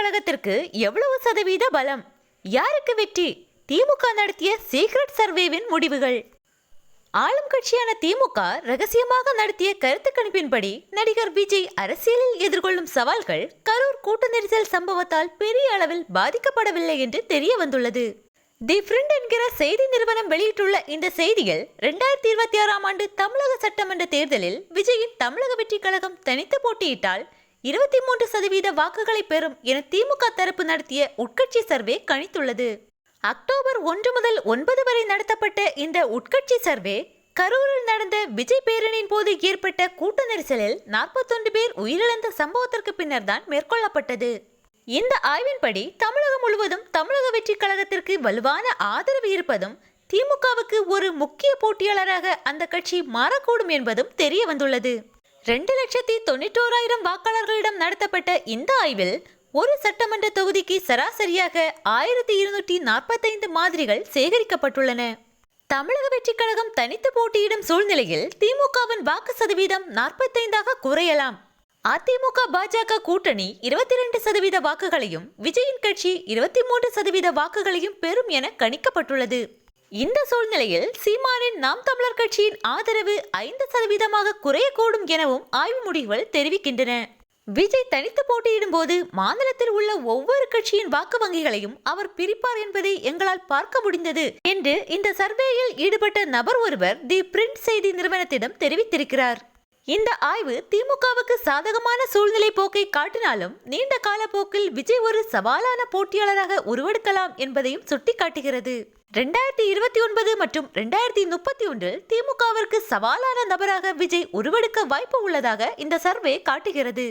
கழகத்திற்கு எவ்வளவு சதவீத பலம்? யாருக்கு வெற்றி? திமுக நடத்திய சீக்ரெட் சர்வேவின் முடிவுகள். ஆளும் கட்சியான திமுக ரகசியமாக நடத்திய கருத்து கணிப்பின்படி நடிகர் விஜய் அரசியலில் எதிர்கொள்ளும் சவால்கள் கரூர் கூட்ட நெரிசல் சம்பவத்தால் பெரிய அளவில் பாதிக்கப்படவில்லை என்று தெரிய வந்துள்ளது தி ஃப்ரெண்ட் என்கிற செய்தி நிறுவனம் வெளியிட்டுள்ள இந்த செய்தியில் ரெண்டாயிரத்தி இருபத்தி ஆறாம் ஆண்டு தமிழக சட்டமன்ற தேர்தலில் விஜயின் தமிழக வெற்றி கழகம் தனித்து போட்டியிட்டால் இருபத்தி மூன்று சதவீத வாக்குகளை பெறும் என திமுக தரப்பு நடத்திய உட்கட்சி சர்வே கணித்துள்ளது. அக்டோபர் ஒன்று முதல் ஒன்பது வரை நடத்தப்பட்ட இந்த உட்கட்சி சர்வே கரூரில் நடந்த விஜய் பேரணியின் போது ஏற்பட்ட கூட்ட நெரிசலில் நாற்பத்தொன்று பேர் உயிரிழந்த சம்பவத்திற்கு பின்னர் தான் மேற்கொள்ளப்பட்டது. இந்த ஆய்வின்படி தமிழகம் முழுவதும் தமிழக வெற்றி கழகத்திற்கு வலுவான ஆதரவு இருப்பதும் திமுகவுக்கு ஒரு முக்கிய போட்டியாளராக அந்த கட்சி மாறக்கூடும் என்பதும் தெரிய வந்துள்ளது ரெண்டு லட்சத்தி தொண்ணூற்றோராயிரம் வாக்காளர்களிடம் நடத்தப்பட்ட இந்த ஆய்வில் ஒரு சட்டமன்ற தொகுதிக்கு சராசரியாக ஆயிரத்தி இருநூற்றி நாற்பத்தைந்து மாதிரிகள் சேகரிக்கப்பட்டுள்ளன. தமிழக வெற்றிக் கழகம் தனித்து போட்டியிடும் சூழ்நிலையில் திமுகவின் வாக்கு சதவீதம் நாற்பத்தைந்தாக குறையலாம். அதிமுக பாஜக கூட்டணி இருபத்தி ரெண்டு சதவீத வாக்குகளையும் விஜயின் கட்சி இருபத்தி மூன்று சதவீத வாக்குகளையும் பெறும் என கணிக்கப்பட்டுள்ளது. இந்த சூழ்நிலையில் சீமானின் நாம் தமிழர் கட்சியின் ஆதரவு ஐந்து சதவீதமாக குறையக்கூடும் எனவும் ஆய்வு முடிவுகள் தெரிவிக்கின்றன. விஜய் தனித்து போட்டியிடும் போது மாநிலத்தில் உள்ள ஒவ்வொரு கட்சியின் வாக்கு வங்கிகளையும் அவர் பிரிப்பார் என்பதை எங்களால் பார்க்க முடிந்தது என்று இந்த சர்வேயில் ஈடுபட்ட நபர் ஒருவர் தி பிரிண்ட் செய்தி நிறுவனத்திடம் தெரிவித்திருக்கிறார். இந்த ஆய்வு திமுகவுக்கு சாதகமான சூழ்நிலை போக்கை காட்டினாலும் நீண்ட கால போக்கில் விஜய் ஒரு சவாலான போட்டியாளராக உருவெடுக்கலாம் என்பதையும் சுட்டிக்காட்டுகிறது. ரெண்டாயிரத்தி இருபத்தி ஒன்பது மற்றும் ரெண்டாயிரத்தி முப்பத்தி ஒன்றில் திமுகவிற்கு சவாலான நபராக விஜய் உருவெடுக்க வாய்ப்பு உள்ளதாக இந்த சர்வே காட்டுகிறது.